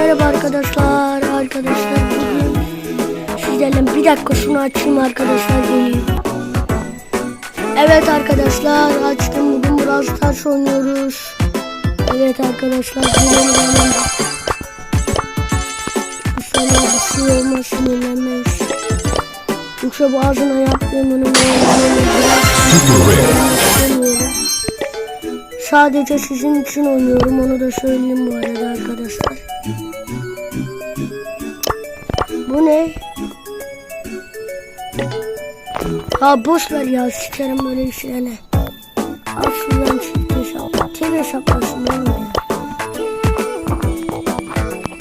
merhaba arkadaşlar. Arkadaşlar bugün sizlerle bir dakika şunu açayım arkadaşlar geleyim. Evet arkadaşlar açtım bugün Brawl Stars oynuyoruz. Evet arkadaşlar bugün benim İnşallah bir şey olmaz sinirlenmeyiz. Yoksa boğazına yaptığım istemiyorum. Sadece sizin için oynuyorum onu da söyleyeyim bu arada arkadaşlar. Bu ne? Ha boş ver ya sikerim böyle işlerine. Al şuradan çift hesap. Tek hesaplaşın lan ya.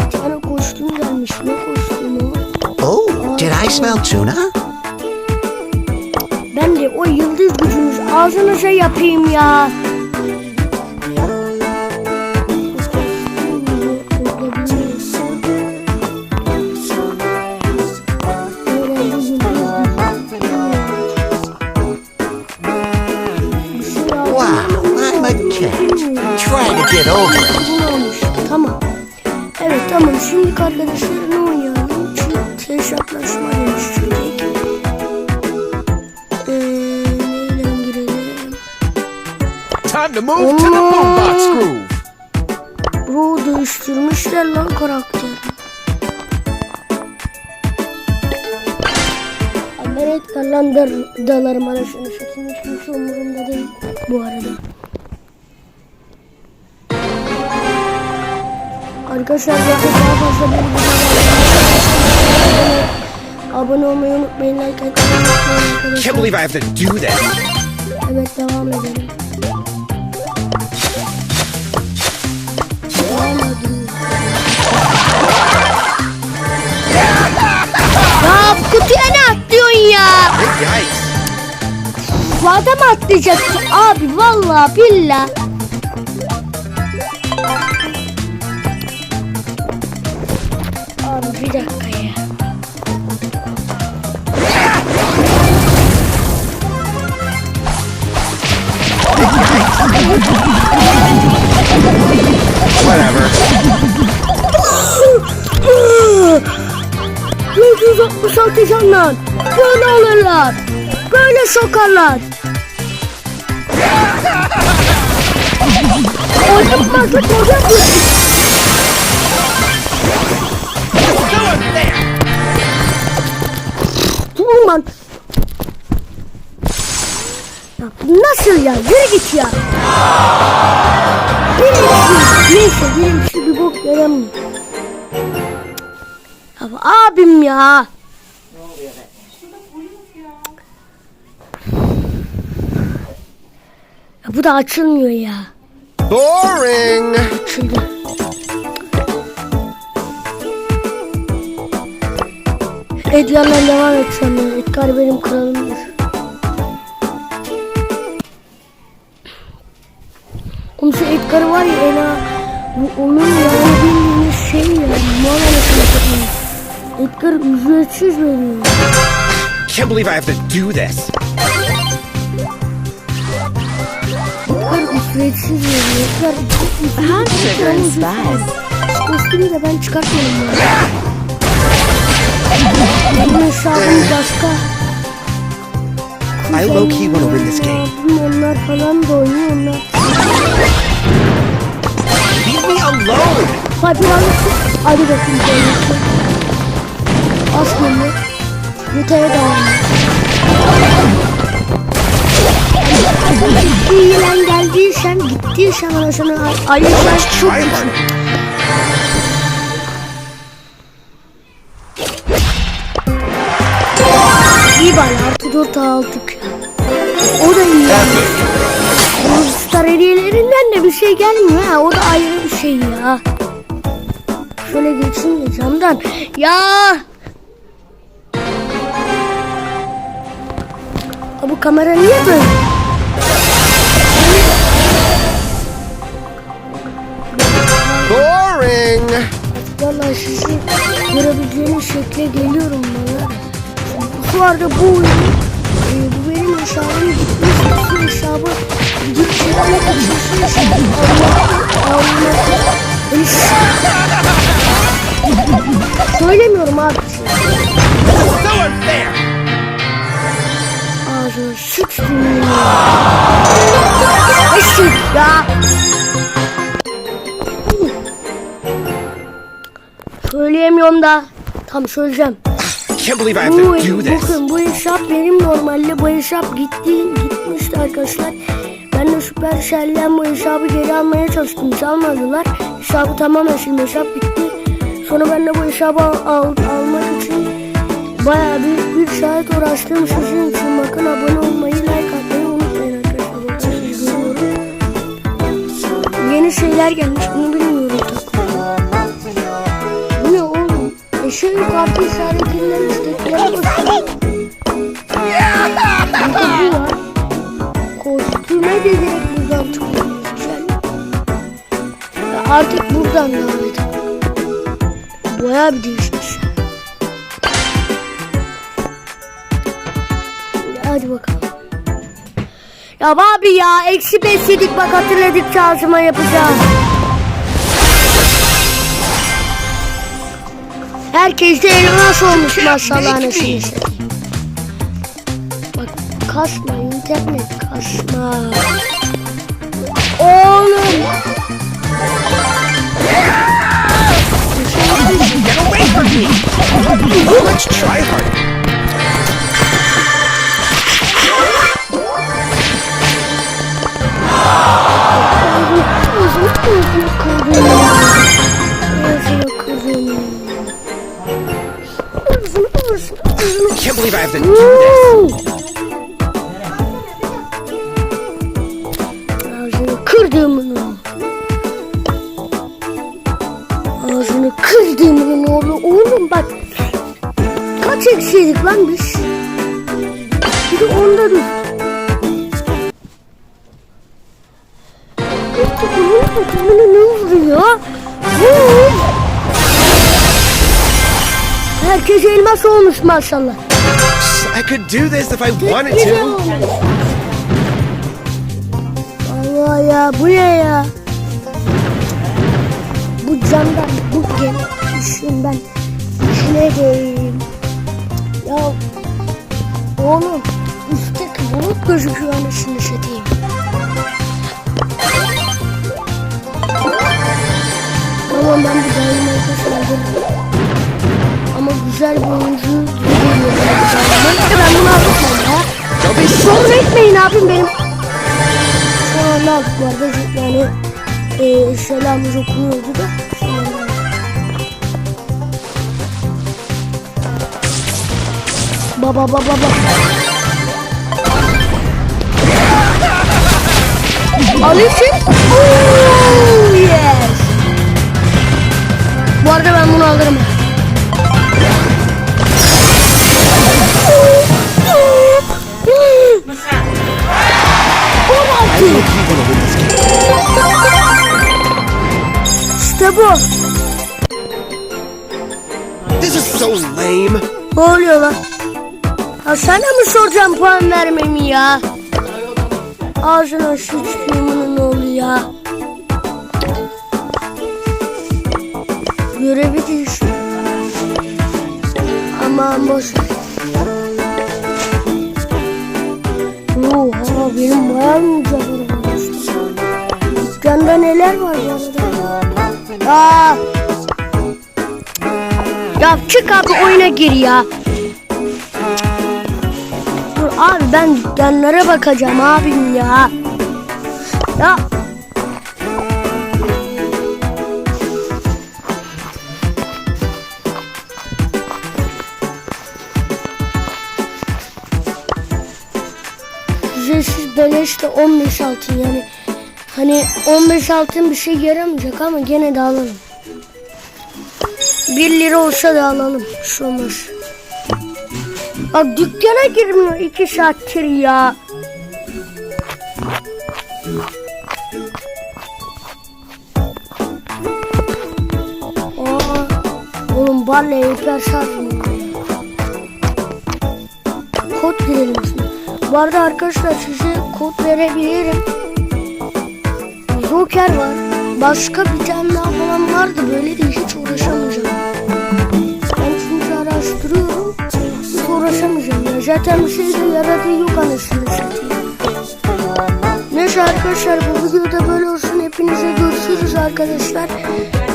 Bir tane kostüm gelmiş. Ne kostümü o? Oh, did I smell tuna? Ben de o yıldız gücünüz ağzınıza yapayım ya. Şimdi arkadaşlar ne oynayalım? Çift hesaplaşma demiştik. Eee neyle girelim? Time to move to the boombox groove. Bro değiştirmişler lan karakteri. Dar, dalarım arasını satayım. Hiç umurumda değil bu arada. Arkadaşlar arada daha fazla bir video Abone olmayı unutmayın. Like atmayı unutmayın arkadaşlar. Can't believe I have to do that. Evet devam edelim. Devam edelim. Ya kutuya ne atlıyorsun ya? Yikes. Bu adam atlayacak. Abi vallahi billah. Abi bir dakika ya. Whatever. 766 canlan. Böyle alırlar. Böyle sokarlar. Orada fazla koca Durun lan. Ya nasıl ya? Yürü git ya. Neyse benim şu bir bok veremem. Ya abim ya. Ya bu da açılmıyor ya. Boring. Açıldı. Edgar'la devam etsem ya. Edgar benim kralımdır. Oğlum şu Edgar var ya Ela. Bu onun yani bildiğiniz şey ya. Mal anasını satayım. Edgar ücretsiz veriyor. Can't believe I have to do this. Edgar ücretsiz veriyor. Edgar ücretsiz and spice. Kostümü de ben çıkartmadım ya. Benim hesabım başka. I low-key wanna win this game. Onlar falan da oynuyor onlar. Leave me alone. Hadi lan. Hadi bakayım kendisi. Geliyor. Yutaya devam. İyi lan geldiysen gittiysen anasını ayırsan çok güçlü. Dört aldık. O da iyi. Bu star hediyelerinden de bir şey gelmiyor ha. O da ayrı bir şey ya. Şöyle geçeyim de camdan. Ya. Ha, bu kamera niye böyle? Boring. Vallahi sizi görebileceğiniz şekle geliyorum bana. Bu arada bu oyun ya. Söyleyemiyorum da. Tam söyleyeceğim. Bu, bakın bu hesap benim normalde bu hesap gitti gitmişti arkadaşlar. Ben de Supercell'den bu hesabı geri almaya çalıştım. Çalmadılar. Hesabı tamamen silme hesap bitti. Sonra ben de bu hesabı al, al- almak için bayağı bir, bir saat uğraştım. Sizin için bakın abone olmayı, like Yeni şeyler gelmiş bunu bilmiyorum. Bu ne oğlum? Eşeğin kartı işaretinden isteklere. Burada bu var. Kostüme de direkt buradan. Ve artık buradan devam edelim. Bayağı bir değişmiş. Ya abi ya eksi beş yedik bak hatırladık çalışma yapacağım. Herkes de elmas olmuş maşallah anasını. Bak kasma internet kasma. Oğlum. Let's try harder. I can't believe I have to do this. Ağzını kırdığımın Ağzını kırdığımın oğlu. Oğlum bak. Kaç eksiydik lan biz? Bir de onda dur. Olmuş maşallah. I could do this if I wanted to. Allah ya bu ne ya? Bu camdan bu gel ışığından içine değeyim. Ya oğlum üstteki bulut gözüküyor anasını satayım. Tamam ben bu dayımayı saldım. Ama güzel bir oyuncu Sorun etmeyin abim benim. Şu anda aldık bu arada yani e, selamımız okunuyordu da. Baba baba baba. Alıyorsun. Oh yes. Bu arada ben bunu alırım. İşte bu. This is so lame. Ne oluyor lan? Ya sana mı soracağım puan vermemi ya? Ağzına sıçtığımın ne oluyor ya? Görevi değişiyor. Aman boş ver. Oha benim bayağı mı var? Dükkanda neler var arada? Aa! Ya çık abi oyuna gir ya. Dur abi ben dükkanlara bakacağım abim ya. Ya. Ücretsiz beleş de 15 altın yani. Hani 15 altın bir şey yaramayacak ama gene de alalım. 1 lira olsa da alalım. Şu olmaz. Bak dükkana girmiyor 2 saattir ya. Aa, oğlum barle hiper şarj mı? Kod girelim şimdi. Bu arada arkadaşlar size kod verebilirim. Joker var. Başka bir tane daha falan vardı. Böyle de hiç uğraşamayacağım. Ben çünkü araştırıyorum. Hiç uğraşamayacağım. Ya. Zaten bir şey de yaradığı yok anasını satayım. Neyse arkadaşlar bu videoda böyle olsun. Hepinize görüşürüz arkadaşlar.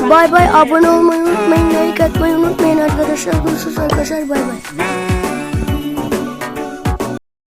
Bay bay. Abone olmayı unutmayın. Like atmayı unutmayın arkadaşlar. Görüşürüz arkadaşlar. Bay bay.